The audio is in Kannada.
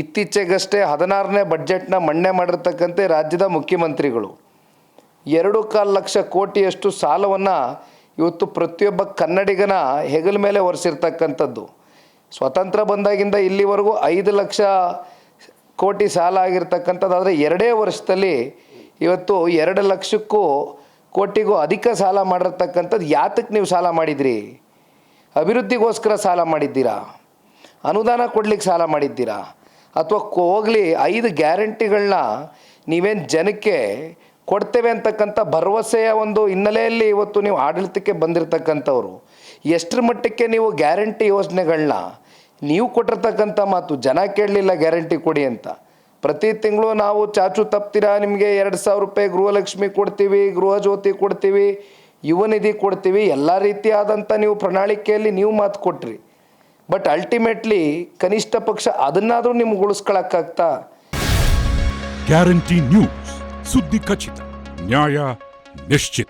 ಇತ್ತೀಚೆಗಷ್ಟೇ ಹದಿನಾರನೇ ಬಡ್ಜೆಟ್ನ ಮಣ್ಣೆ ಮಾಡಿರ್ತಕ್ಕಂಥ ರಾಜ್ಯದ ಮುಖ್ಯಮಂತ್ರಿಗಳು. ಎರಡು ಕಾಲು ಲಕ್ಷ ಕೋಟಿಯಷ್ಟು ಸಾಲವನ್ನು ಇವತ್ತು ಪ್ರತಿಯೊಬ್ಬ ಕನ್ನಡಿಗನ ಹೆಗಲ ಮೇಲೆ ಒರೆಸಿರ್ತಕ್ಕಂಥದ್ದು. ಸ್ವತಂತ್ರ ಬಂದಾಗಿಂದ ಇಲ್ಲಿವರೆಗೂ ಐದು ಲಕ್ಷ ಕೋಟಿ ಸಾಲ ಆಗಿರ್ತಕ್ಕಂಥದ್ದು. ಆದರೆ ಎರಡೇ ವರ್ಷದಲ್ಲಿ ಇವತ್ತು ಎರಡು ಲಕ್ಷಕ್ಕೂ ಕೋಟಿಗೂ ಅಧಿಕ ಸಾಲ ಮಾಡಿರ್ತಕ್ಕಂಥದ್ದು. ಯಾತಕ್ಕೆ ನೀವು ಸಾಲ ಮಾಡಿದ್ರಿ? ಅಭಿವೃದ್ಧಿಗೋಸ್ಕರ ಸಾಲ ಮಾಡಿದ್ದೀರಾ? ಅನುದಾನ ಕೊಡ್ಲಿಕ್ಕೆ ಸಾಲ ಮಾಡಿದ್ದೀರಾ? ಅಥವಾ ಹೋಗಲಿ ಐದು ಗ್ಯಾರಂಟಿಗಳನ್ನ ನೀವೇನು ಜನಕ್ಕೆ ಕೊಡ್ತೇವೆ ಅಂತಕ್ಕಂಥ ಭರವಸೆಯ ಒಂದು ಹಿನ್ನೆಲೆಯಲ್ಲಿ ಇವತ್ತು ನೀವು ಆಡಳಿತಕ್ಕೆ ಬಂದಿರತಕ್ಕಂಥವ್ರು, ಎಷ್ಟರ ಮಟ್ಟಕ್ಕೆ ನೀವು ಗ್ಯಾರಂಟಿ ಯೋಜನೆಗಳನ್ನ ನೀವು ಕೊಟ್ಟಿರ್ತಕ್ಕಂಥ ಮಾತು, ಜನ ಕೇಳಲಿಲ್ಲ ಗ್ಯಾರಂಟಿ ಕೊಡಿ ಅಂತ. ಪ್ರತಿ ತಿಂಗಳು ನಾವು ಚಾಚು ತಪ್ತೀರಾ, ನಿಮಗೆ ಎರಡು ಸಾವಿರ ರೂಪಾಯಿ ಗೃಹಲಕ್ಷ್ಮಿ ಕೊಡ್ತೀವಿ ಗೃಹ ಜ್ಯೋತಿ ಕೊಡ್ತೀವಿ, ಯುವ ನಿಧಿ ಕೊಡ್ತೀವಿ, ಎಲ್ಲ ರೀತಿಯಾದಂಥ ನೀವು ಪ್ರಣಾಳಿಕೆಯಲ್ಲಿ ನೀವು ಮಾತು ಕೊಟ್ರಿ. ಬಟ್ ಅಲ್ಟಿಮೇಟ್ಲಿ ಕನಿಷ್ಠ ಪಕ್ಷ ಅದನ್ನಾದರೂ ನಿಮ್ಗೆ ಉಳಿಸ್ಕೊಳಕ್ಕಾಗ್ತಾ? ಗ್ಯಾರಂಟಿ ನ್ಯೂಸ್ ಸುದ್ದಿ ಖಚಿತ ನ್ಯಾಯ ನಿಶ್ಚಿತ.